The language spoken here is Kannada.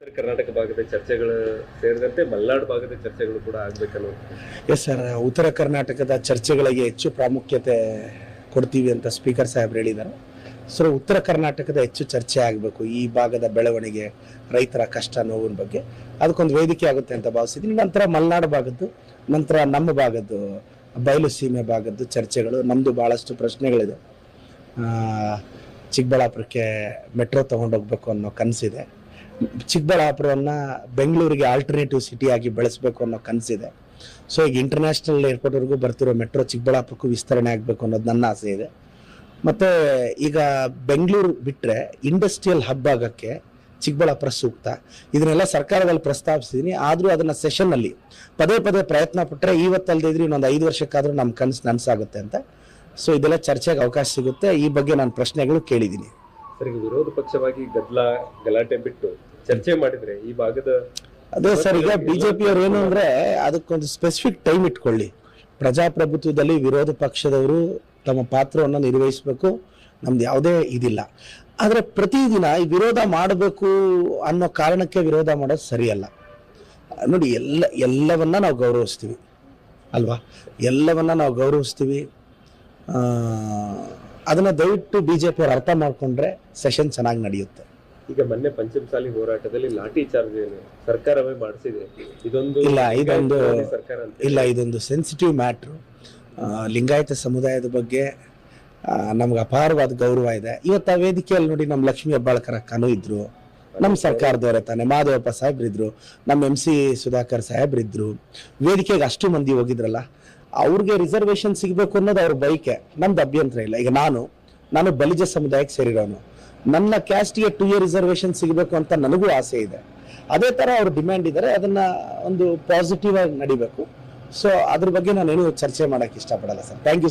ಉತ್ತರ ಕರ್ನಾಟಕ ಭಾಗದ ಚರ್ಚೆಗಳು ಸೇರಿದಂತೆ ಮಲೆನಾಡು ಭಾಗದ ಚರ್ಚೆಗಳು ಕೂಡ ಆಗ್ಬೇಕನ್ನು ಎಸ್ ಸರ್ ಉತ್ತರ ಕರ್ನಾಟಕದ ಚರ್ಚೆಗಳಿಗೆ ಹೆಚ್ಚು ಪ್ರಾಮುಖ್ಯತೆ ಕೊಡ್ತೀವಿ ಅಂತ ಸ್ಪೀಕರ್ ಸಾಹೇಬ್ರು ಹೇಳಿದ್ದಾರೆ. ಸೊ ಉತ್ತರ ಕರ್ನಾಟಕದ ಹೆಚ್ಚು ಚರ್ಚೆ ಆಗಬೇಕು ಈ ಭಾಗದ ಬೆಳವಣಿಗೆ, ರೈತರ ಕಷ್ಟ, ನೋವಿನ ಬಗ್ಗೆ. ಅದಕ್ಕೊಂದು ವೇದಿಕೆ ಆಗುತ್ತೆ ಅಂತ ಭಾವಿಸಿದ್ದೀನಿ. ನಂತರ ಮಲೆನಾಡು ಭಾಗದ್ದು, ನಂತರ ನಮ್ಮ ಭಾಗದ್ದು, ಬಯಲು ಸೀಮೆ ಭಾಗದ್ದು ಚರ್ಚೆಗಳು. ನಮ್ಮದು ಭಾಳಷ್ಟು ಪ್ರಶ್ನೆಗಳಿದೆ. ಚಿಕ್ಕಬಳ್ಳಾಪುರಕ್ಕೆ ಮೆಟ್ರೋ ತೊಗೊಂಡೋಗ್ಬೇಕು ಅನ್ನೋ ಕನಸಿದೆ. ಚಿಕ್ಕಬಳ್ಳಾಪುರವನ್ನು ಬೆಂಗಳೂರಿಗೆ ಆಲ್ಟರ್ನೇಟಿವ್ ಸಿಟಿಯಾಗಿ ಬೆಳೆಸಬೇಕು ಅನ್ನೋ ಕನಸಿದೆ. ಸೊ ಈಗ ಇಂಟರ್ನ್ಯಾಷನಲ್ ಏರ್ಪೋರ್ಟ್ವರೆಗೂ ಬರ್ತಿರೋ ಮೆಟ್ರೋ ಚಿಕ್ಕಬಳ್ಳಾಪುರಕ್ಕೂ ವಿಸ್ತರಣೆ ಆಗಬೇಕು ಅನ್ನೋದು ನನ್ನ ಆಸೆ ಇದೆ. ಮತ್ತು ಈಗ ಬೆಂಗಳೂರು ಬಿಟ್ಟರೆ ಇಂಡಸ್ಟ್ರಿಯಲ್ ಹಬ್ ಆಗೋಕ್ಕೆ ಚಿಕ್ಕಬಳ್ಳಾಪುರ ಸೂಕ್ತ. ಇದನ್ನೆಲ್ಲ ಸರ್ಕಾರದಲ್ಲಿ ಪ್ರಸ್ತಾಪಿಸಿದ್ದೀನಿ ಆದರೂ ಅದನ್ನು ಸೆಷನ್ನಲ್ಲಿ ಪದೇ ಪದೇ ಪ್ರಯತ್ನ ಪಟ್ಟರೆ ಇವತ್ತಲ್ಲದೆ ಇದ್ರೆ ಇನ್ನೊಂದು ಐದು ವರ್ಷಕ್ಕಾದರೂ ನಮ್ಮ ಕನಸು ನನಸಾಗುತ್ತೆ ಅಂತ. ಸೊ ಇದೆಲ್ಲ ಚರ್ಚೆಗೆ ಅವಕಾಶ ಸಿಗುತ್ತೆ. ಈ ಬಗ್ಗೆ ನಾನು ಪ್ರಶ್ನೆಗಳು ಕೇಳಿದ್ದೀನಿ. ಸರ್ ಈಗ ವಿರೋಧ ಪಕ್ಷವಾಗಿ ಗದ್ದಲ ಗಲಾಟೆ ಬಿಟ್ಟು ಚರ್ಚೆ ಮಾಡಿದ್ರೆ ಈ ಭಾಗದ ಅದೇ ಸರ್ ಈಗ ಬಿಜೆಪಿ ಅವರು ಏನು ಅಂದ್ರೆ ಅದಕ್ಕೊಂದು ಸ್ಪೆಸಿಫಿಕ್ ಟೈಮ್ ಇಟ್ಕೊಳ್ಳಿ. ಪ್ರಜಾಪ್ರಭುತ್ವದಲ್ಲಿ ವಿರೋಧ ಪಕ್ಷದವರು ತಮ್ಮ ಪಾತ್ರವನ್ನು ನಿರ್ವಹಿಸಬೇಕು. ನಮ್ದು ಯಾವುದೇ ಇದಿಲ್ಲ. ಆದರೆ ಪ್ರತಿದಿನ ಈ ವಿರೋಧ ಮಾಡಬೇಕು ಅನ್ನೋ ಕಾರಣಕ್ಕೆ ವಿರೋಧ ಮಾಡೋದು ಸರಿಯಲ್ಲ. ನೋಡಿ ಎಲ್ಲ ಎಲ್ಲವನ್ನ ನಾವು ಗೌರವಿಸ್ತೀವಿ. ಅಲ್ವಾ? ಎಲ್ಲವನ್ನ ನಾವು ಗೌರವಿಸ್ತೀವಿ. ಅದನ್ನ ದಯವಿಟ್ಟು ಬಿಜೆಪಿ ಅವರು ಅರ್ಥ ಮಾಡ್ಕೊಂಡ್ರೆ ಸೆಷನ್ ಚೆನ್ನಾಗಿ ನಡೆಯುತ್ತೆ. ಈಗ ಮೊನ್ನೆ ಪಂಚಮಸಾಲಿ ಹೋರಾಟದಲ್ಲಿ ಲಾಠಿ ಚಾರ್ಜ್ ಸರ್ಕಾರವೇ ಮಾಡಿಸಿದೆ. ಇದೊಂದು ಇಲ್ಲ, ಇದೊಂದು- ಸರ್ಕಾರ ಇಲ್ಲ ಇದೊಂದು ಸೆನ್ಸಿಟಿವ್ ಮ್ಯಾಟ್ರು ಲಿಂಗಾಯತ ಸಮುದಾಯದ ಬಗ್ಗೆ ನಮ್ಗೆ ಅಪಾರವಾದ ಗೌರವ ಇದೆ. ಇವತ್ತು ಆ ವೇದಿಕೆಯಲ್ಲಿ ನೋಡಿ ನಮ್ಮ ಲಕ್ಷ್ಮೀ ಹೆಬ್ಬಾಳ್ಕರ್ ಅಕ್ಕನೂ ಇದ್ರು ನಮ್ಮ ಸರ್ಕಾರದವರೇ ತಾನೆ. ಮಾಧವಪ್ಪ ಸಾಹೇಬ್ರಿದ್ರು, ನಮ್ಮ ಎಂ ಸಿ ಸುಧಾಕರ್ ಸಾಹೇಬ್ರಿದ್ರು, ವೇದಿಕೆಗೆ ಅಷ್ಟು ಮಂದಿ ಹೋಗಿದ್ರಲ್ಲ, ಅವ್ರಿಗೆ ರಿಸರ್ವೇಶನ್ ಸಿಗಬೇಕು ಅನ್ನೋದು ಅವ್ರ ಬೈಕೆ ನಮ್ದು ಅಭ್ಯಂತರ ಇಲ್ಲ. ಈಗ ನಾನು ನಾನು ಬಲಿಜ ಸಮುದಾಯಕ್ಕೆ ಸೇರಿರೋನು. ನನ್ನ ಕ್ಯಾಸ್ಟ್ಗೆ ಟು ಇಯರ್ ರಿಸರ್ವೇಶನ್ ಸಿಗಬೇಕು ಅಂತ ನನಗೂ ಆಸೆ ಇದೆ. ಅದೇ ಥರ ಅವ್ರು ಡಿಮ್ಯಾಂಡ್ ಇದ್ದಾರೆ ಅದನ್ನು ಒಂದು ಪಾಸಿಟಿವ್ ಆಗಿ ನಡಿಬೇಕು. ಸೊ ಅದ್ರ ಬಗ್ಗೆ ನಾನೇನು ಚರ್ಚೆ ಮಾಡೋಕ್ಕೆ ಇಷ್ಟಪಡಲ್ಲ ಸರ್. Thank you